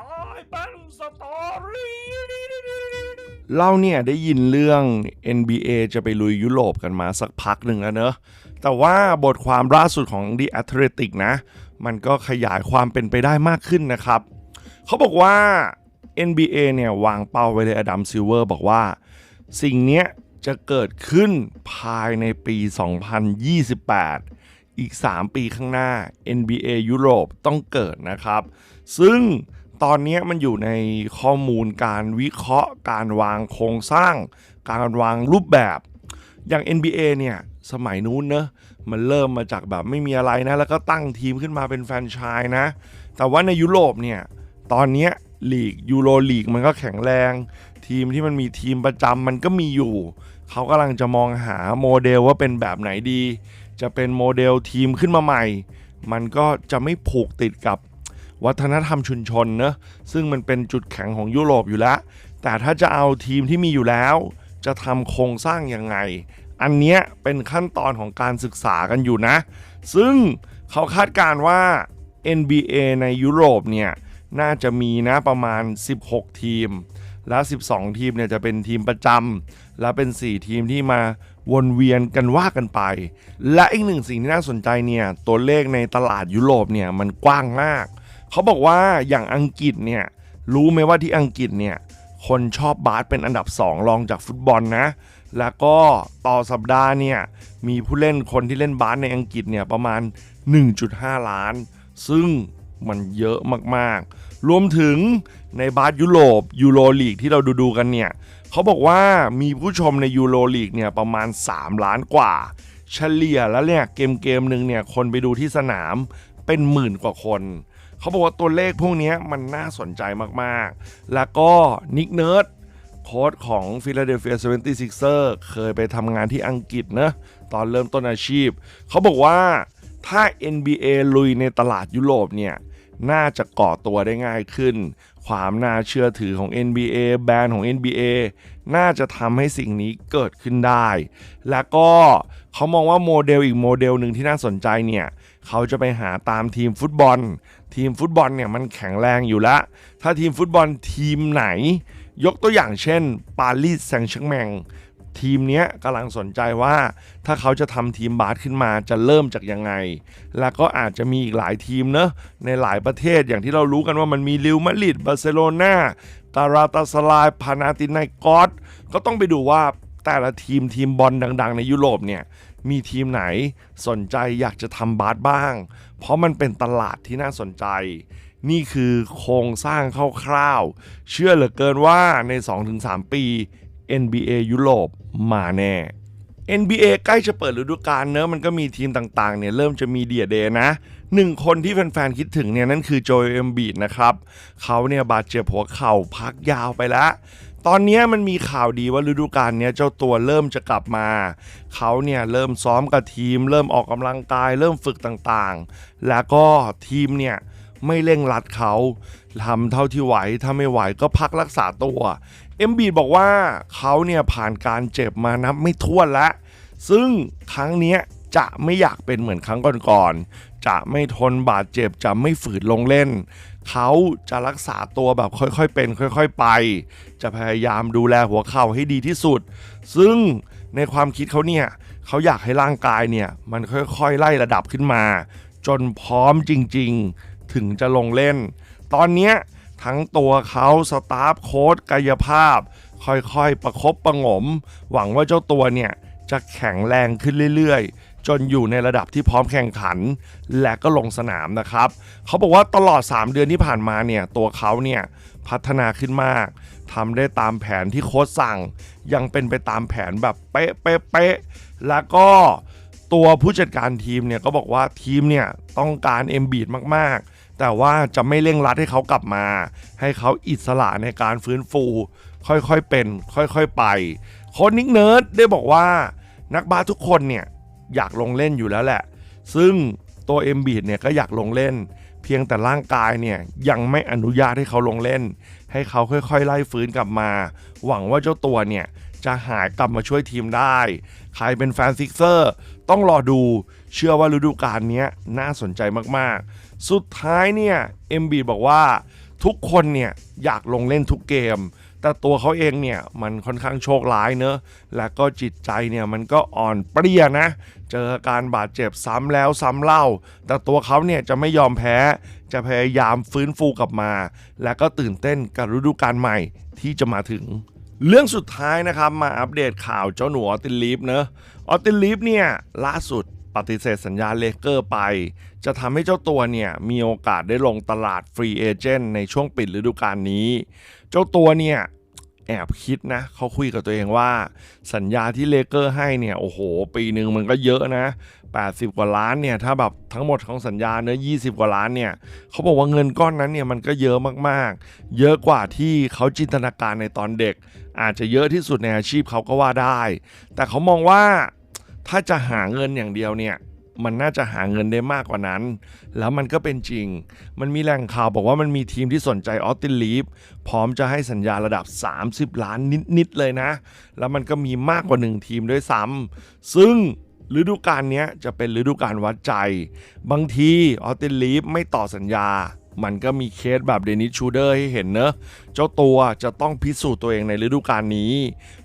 ตายเป็นสตอรี่เราเนี่ยได้ยินเรื่อง NBA จะไปลุยยุโรปกันมาสักพักหนึ่งแล้วเนอะ แต่ว่าบทความล่าสุดของ The Athletic นะ มันก็ขยายความเป็นไปได้มากขึ้นนะครับ เขาบอกว่า NBA เนี่ยวางเป้าไว้เลยอดัมซิลเวอร์บอกว่า สิ่งเนี้ยจะเกิดขึ้นภายในปี 2028 อีก 3 ปีข้างหน้า NBA ยุโรปต้องเกิดนะครับ ซึ่ง ตอนนี้มันอยู่ในข้อมูลการวิเคราะห์ การวางโครงสร้าง การวางรูปแบบอย่าง NBA เนี่ย สมัยนู้นเนอะมันเริ่มมาจากแบบไม่มีอะไรนะ แล้วก็ตั้งทีมขึ้นมาเป็นแฟรนไชายนะ แต่ว่าในยุโรปเนี่ย ตอนนี้ลีกยูโรลีกมันก็แข็งแรง ทีมที่มันมีทีมประจำมันก็มีอยู่ เขากำลังจะมองหาโมเดลว่าเป็นแบบไหนดี จะเป็นโมเดลทีมขึ้นมาใหม่ มันก็จะไม่ผูกติดกับ วัฒนธรรมชุมชนเนอะซึ่งมันเป็นจุดแข็งของยุโรปอยู่แล้ว แต่ถ้าจะเอาทีมที่มีอยู่แล้ว จะทำโครงสร้างยังไง อันเนี้ยเป็นขั้นตอนของการศึกษากันอยู่นะ ซึ่งเขาคาดการณ์ว่า NBA ในยุโรปเนี่ยน่าจะมีนะประมาณ 16 ทีม แล้ว12 ทีมเนี่ยจะเป็นทีมประจำแล้วเป็น 4 ทีมที่มาวนเวียนกันว่ากันไป และอีกหนึ่งสิ่งที่น่าสนใจเนี่ยตัวเลขในตลาดยุโรปเนี่ยมันกว้างมาก เขาบอกว่าอย่างอังกฤษเนี่ยรู้ไหมว่าที่อังกฤษเนี่ยคนชอบบาสเป็นอันดับ 2 รองจากฟุตบอลนะ แล้วก็ต่อสัปดาห์เนี่ยมีผู้เล่นคนที่เล่นบาสในอังกฤษเนี่ยประมาณ 1.5 ล้าน ซึ่งมันเยอะมากๆ รวมถึงในบาสยุโรปยูโรลีกที่เราดูๆกันเนี่ยเขาบอกว่ามีผู้ชมในยูโรลีกเนี่ยประมาณ 3 ล้านกว่า เฉลี่ยแล้วเนี่ยเกมเกมหนึ่งเนี่ยคนไปดูที่สนามเป็นหมื่นกว่าคน เขาบอกว่าตัวเลขพวกนี้มันน่าสนใจมากๆ แล้วก็นิกเนิร์ดโค้ชของ Philadelphia 76er เคยไปทำงานที่อังกฤษนะตอนเริ่มต้นอาชีพ เขาบอกว่าถ้า NBA ลุยในตลาดยุโรปเนี่ยน่าจะก่อตัวได้ง่ายขึ้น ความน่าเชื่อถือของ NBA แบรนด์ของ NBA น่าจะทำให้สิ่งนี้เกิดขึ้นได้ แล้วก็เขามองว่าโมเดลอีกโมเดลหนึ่งที่น่าสนใจเนี่ย เขาจะไปหาตามทีมฟุตบอล ทีมฟุตบอลเนี่ยมันแข็งแรงอยู่แล้ว ถ้าทีมฟุตบอลทีมไหน ยกตัวอย่างเช่นปารีสแซงต์แชร์กแมงทีมนี้กำลังสนใจว่าถ้าเขาจะทำทีมบาสขึ้นมาจะเริ่มจากยังไง แล้วก็อาจจะมีอีกหลายทีมเนอะในหลายประเทศอย่างที่เรารู้กันว่ามันมีลิวมาริดบาร์เซโลนาการาตาสลายพานาตินายกอสก็ต้องไปดูว่าแต่ละทีมทีมบอลดัง ๆ ในยุโรปเนี่ย มีทีมไหนสนใจอยากจะทำบาสบ้าง เพราะมันเป็นตลาดที่น่าสนใจ นี่คือโครงสร้างคร่าวๆ เชื่อเหลือเกินว่าใน 2-3 ปี NBA ยุโรปมาแน่ NBA ใกล้จะเปิดฤดูกาลเนอะมันก็มีทีมต่างๆเนี่ยเริ่มจะมีเดียเดย์นะหนึ่งคนที่แฟนๆคิดถึงเนี่ยนั่นคือโจเอมบีดนะครับ เขาเนี่ยบาดเจ็บหัวเข่าพักยาวไปแล้ว ตอนนี้มันมีข่าวดีว่าฤดูกาลนี้เจ้าตัวเริ่มจะกลับมา เขาเนี่ยเริ่มซ้อมกับทีม เริ่มออกกำลังกาย เริ่มฝึกต่างๆ แล้วก็ทีมเนี่ยไม่เร่งรัดเขาทำเท่าที่ไหว ถ้าไม่ไหวก็พักรักษาตัว เอ็มบีบอกว่าเขาเนี่ยผ่านการเจ็บมานับไม่ถ้วนแล้ว ซึ่งครั้งนี้จะไม่อยากเป็นเหมือนครั้งก่อน จะไม่ทนบาดเจ็บจะไม่ฝืนลงเล่น เขาจะรักษาตัวแบบค่อยๆเป็น ค่อยๆไป จะพยายามดูแลหัวเข่าให้ดีที่สุด ซึ่งในความคิดเขาเนี่ยเขาอยากให้ร่างกายเนี่ยมันค่อยๆไล่ระดับขึ้นมา จนพร้อมจริงๆ ถึงจะลงเล่น ตอนนี้ทั้งตัวเขาสตาฟโค้ดกายภาพ ค่อยๆ ประคบประงม หวังว่าเจ้าตัวเนี่ยจะแข็งแรงขึ้นเรื่อยๆ จนอยู่ในระดับที่พร้อมแข่งขัน และก็ลงสนามนะครับ เขาบอกว่าตลอด 3 เดือนที่ผ่านมาเนี่ยตัวเขาเนี่ยพัฒนาขึ้นมากทำได้ตามแผนที่โค้ชสั่ง ยังเป็นไปตามแผนแบบเป๊ะเป๊ะเป๊ะแล้วก็ตัวผู้จัดการทีมเนี่ยก็บอกว่าทีมเนี่ยต้องการเอ็มบีดมากๆ แต่ว่าจะไม่เร่งรัดให้เขากลับมา ให้เขาอิสระในการฟื้นฟู ค่อยๆเป็น ค่อยๆไปโค้ชนิกเนิร์ดได้บอกว่านักบาสทุกคนเนี่ย อยากลงเล่นอยู่แล้วแหละ ซึ่งตัวเอ็มบีดเนี่ยก็อยากลงเล่น เพียงแต่ร่างกายเนี่ยยังไม่อนุญาตให้เขาลงเล่น ให้เขาค่อยๆ ไล่ฟื้นกลับมา หวังว่าเจ้าตัวเนี่ยจะหายกลับมาช่วยทีมได้ ใครเป็นแฟนซิกเซอร์ต้องรอดู เชื่อว่าฤดูกาลนี้น่าสนใจมากๆ สุดท้ายเนี่ยเอ็มบีบอกว่าทุกคนเนี่ยอยากลงเล่นทุกเกม แต่ตัวเขาเองเนี่ยมันค่อนข้างโชคร้ายเนอะและก็จิตใจเนี่ยมันก็อ่อนเปรี้ยนะ เจออาการบาดเจ็บซ้ำแล้วซ้ำเล่า แต่ตัวเขาเนี่ยจะไม่ยอมแพ้ จะพยายามฟื้นฟูกลับมา และก็ตื่นเต้นกับฤดูกาลใหม่ที่จะมาถึง เรื่องสุดท้ายนะครับมาอัปเดตข่าวเจ้าหนูออตินลีฟเนอะออตินลีฟเนี่ยล่าสุด ปฏิเสธสัญญาเลเกอร์ไป จะทำให้เจ้าตัวเนี่ยมีโอกาสได้ลงตลาดฟรีเอเจนต์ในช่วงปิดฤดูกาลนี้ เจ้าตัวเนี่ยแอบคิดนะเขาคุยกับตัวเองว่า สัญญาที่เลเกอร์ให้เนี่ยโอ้โห ปีหนึ่งมันก็เยอะนะ 80 กว่าล้านเนี่ยถ้าแบบทั้งหมดของสัญญาเนื้อ20 กว่าล้านเนี่ยเขาบอกว่าเงินก้อนนั้นเนี่ยมันก็เยอะมากๆ เยอะกว่าที่เขาจินตนาการในตอนเด็ก อาจจะเยอะที่สุดในอาชีพเขาก็ว่าได้ แต่เขามองว่า ถ้าจะหาเงินอย่างเดียวเนี่ยมันน่าจะหาเงินได้มากกว่านั้น แล้วมันก็เป็นจริง มันมีแหล่งข่าวบอกว่ามันมีทีมที่สนใจออสตินลีฟพร้อมจะให้สัญญาระดับ 30 ล้านนิด ๆ เลยนะ แล้วมันก็มีมากกว่า 1 ทีมด้วยซ้ำ ซึ่งฤดูกาลนี้จะเป็นฤดูกาลวัดใจ บางทีออสตินลีฟไม่ต่อสัญญา มันก็มีเคสแบบเดนิสชูเดอร์ให้เห็นเนอะ เจ้าตัวจะต้องพิสูจน์ตัวเองในฤดูกาลนี้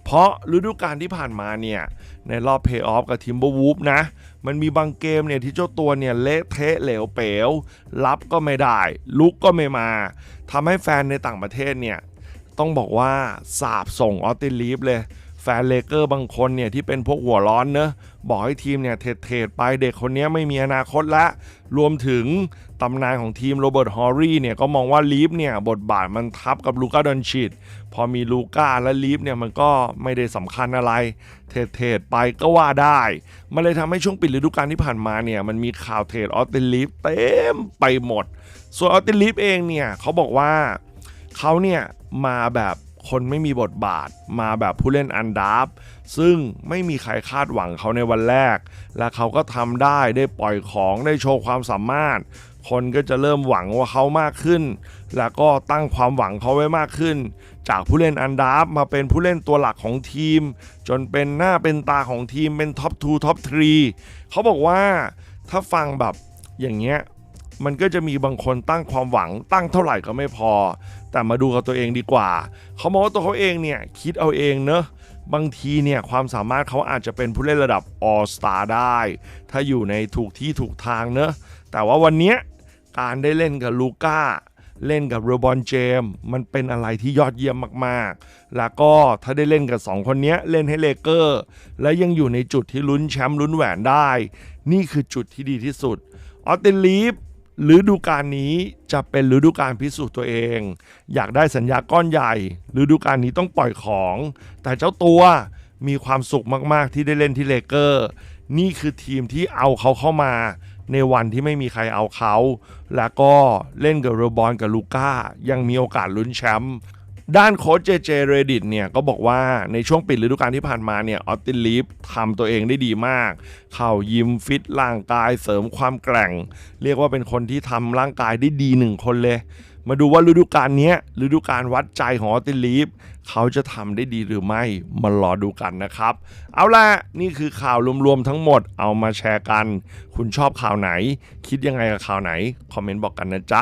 เพราะฤดูกาลที่ผ่านมาเนี่ย ในรอบเพย์ออฟกับทิมเบอร์วูฟนะ มันมีบางเกมเนี่ยที่เจ้าตัวเนี่ยเละเทะเหลวเป๋ว รับก็ไม่ได้ ลุกก็ไม่มา ทำให้แฟนในต่างประเทศเนี่ย ต้องบอกว่าสาบส่งออสตินลีฟเลย ฟนเลเกอร์บางคนเนี่ยที่เป็นพวกหัวร้อนเนอะบอกให้ทีมเนี่ยเทรดไปเด็กคนนี้ไม่มีอนาคตละ รวมถึงตำนานของทีมโรเบิร์ตฮอร์รี่เนี่ยก็มองว่าลีฟเนี่ยบทบาทมันทับกับลูก้าดอนชิดพอมีลูก้าและลีฟเนี่ยมันก็ไม่ได้สำคัญอะไร เทรดไปก็ว่าได้ มันเลยทำให้ช่วงปิดฤดูกาลที่ผ่านมาเนี่ยมันมีข่าวเทรดออสตินลีฟเต็มไปหมด ส่วนออสตินลีฟเองเนี่ยเขาบอกว่าเขาเนี่ยมาแบบ คนไม่มีบทบาทมาแบบผู้เล่นอันดับซึ่งไม่มีใครคาดหวังเขาในวันแรก และเขาก็ทำได้ได้ปล่อยของได้โชว์ความสามารถ คนก็จะเริ่มหวังว่าเขามากขึ้น แล้วก็ตั้งความหวังเขาไว้มากขึ้น จากผู้เล่นอันดับมาเป็นผู้เล่นตัวหลักของทีม จนเป็นหน้าเป็นตาของทีมเป็นท็อป2ท็อป3เขาบอกว่าถ้าฟังแบบอย่างเงี้ยมันก็จะมีบางคนตั้งความหวังตั้งเท่าไหร่ก็ไม่พอ แต่มาดูกับตัวเองดีกว่า เขามองว่าตัวเขาเองเนี่ยคิดเอาเองเนอะบางทีเนี่ยความสามารถเขาอาจจะเป็นผู้เล่นระดับ All Star ได้ ถ้าอยู่ในถูกที่ถูกทางเนอะแต่ว่าวันนี้การได้เล่นกับลูก้าเล่นกับโรบอนเจมมันเป็นอะไรที่ยอดเยี่ยมมากๆ แล้วก็ถ้าได้เล่นกับ 2 คนนี้เล่นให้เลเกอร์ และยังอยู่ในจุดที่ลุ้นแชมป์ลุ้นแหวนได้ นี่คือจุดที่ดีที่สุด ออสเตนลีฟ ฤดูกาลนี้จะเป็นฤดูกาลพิสูจน์ตัวเอง อยากได้สัญญาก้อนใหญ่ฤดูกาลนี้ต้องปล่อยของ แต่เจ้าตัวมีความสุขมาก ๆ ที่ได้เล่นที่เลเกอร์ นี่คือทีมที่เอาเขาเข้ามา ในวันที่ไม่มีใครเอาเขา แล้วก็เล่นกับโรบอนกับลูก้า ยังมีโอกาสลุ้นแชมป์ ด้านโค้ชเจเจเรดิตเนี่ยก็บอกว่าในช่วงปิดฤดูกาลที่ผ่านมาเนี่ยออตตินลีฟทำตัวเองได้ดีมาก เข่ายิมฟิตร่างกายเสริมความแกร่ง เรียกว่าเป็นคนที่ทำร่างกายได้ดีหนึ่งคนเลย มาดูว่าฤดูกาลนี้ฤดูกาลวัดใจของออตตินลีฟเขาจะทำได้ดีหรือไม่มารอดูกันนะครับ เอาล่ะนี่คือข่าวรวมๆทั้งหมดเอามาแชร์กัน คุณชอบข่าวไหน คิดยังไงกับข่าวไหน คอมเมนต์บอกกันนะจ๊ะ